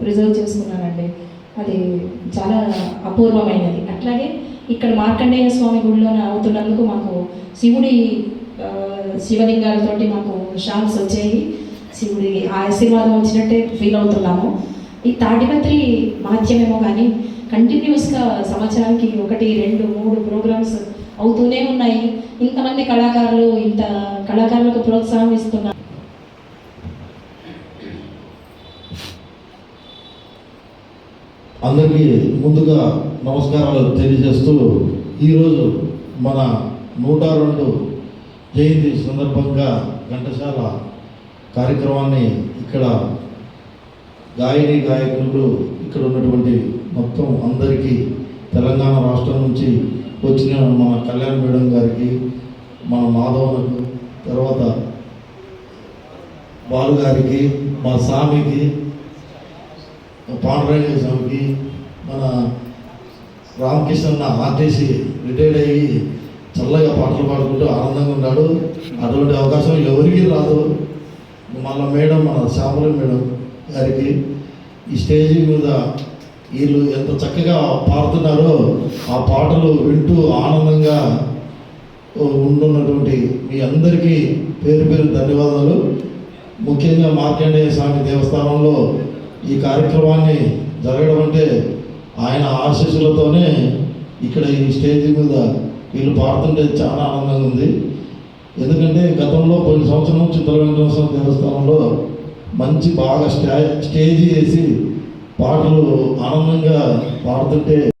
Preserve చేసుకున్నానండి. అది చాలా అపూర్వమైనది. అట్లాగే ఇక్కడ మార్కండేయ స్వామి గుడిలో అవుతున్నందుకు మాకు శివుడి శివలింగాలతోటి మాకు షాప్స్ వచ్చాయి శివుడి ఆశీర్వాదం వచ్చినట్టే ఫీల్ అవుతున్నాము. ఈ తాటిపత్రి మాధ్యమేమో కానీ కంటిన్యూస్గా సంవత్సరానికి ఒకటి రెండు మూడు ప్రోగ్రామ్స్ అవుతూనే ఉన్నాయి. ఇంతమంది కళాకారులు ఇంత కళాకారులకు ప్రోత్సాహం ఇస్తున్నారు అందరికీ ముందుగా నమస్కారాలు తెలియజేస్తూ ఈరోజు మన నూట రెండు జయంతి సందర్భంగా ఘంటసాల కార్యక్రమాన్ని ఇక్కడ గాయని గాయకులు ఇక్కడ ఉన్నటువంటి మొత్తం అందరికీ తెలంగాణ రాష్ట్రం నుంచి వచ్చిన మన కళ్యాణ్ మేడం గారికి మన మాధవనకు తర్వాత బాలు గారికి మా స్వామికి పాండరాజు స్వామికి మన రామకృష్ణ ఆర్టీసీ రిటైర్డ్ అయ్యి చల్లగా పాటలు పాడుకుంటూ ఆనందంగా ఉన్నాడు. అటువంటి అవకాశం ఎవరికి రాదు. మళ్ళీ మేడం మన శ్యామల మేడం గారికి ఈ స్టేజ్ మీద వీళ్ళు ఎంత చక్కగా పాడుతున్నారో ఆ పాటలు వింటూ ఆనందంగా ఉంటున్నటువంటి మీ అందరికీ పేరు పేరు ధన్యవాదాలు. ముఖ్యంగా మార్కండేయ స్వామి దేవస్థానంలో ఈ కార్యక్రమాన్ని జరగడం అంటే ఆయన ఆశీస్సులతోనే ఇక్కడ ఈ స్టేజ్ మీద వీళ్ళు పాడుతుంటే చాలా ఆనందంగా ఉంది. ఎందుకంటే గతంలో కొన్ని సంవత్సరం నుంచి వెంకటేశ్వర స్వామి దేవస్థానంలో మంచి బాగా స్టే స్టేజ్ వేసి పాటలు ఆనందంగా పాడుతుంటే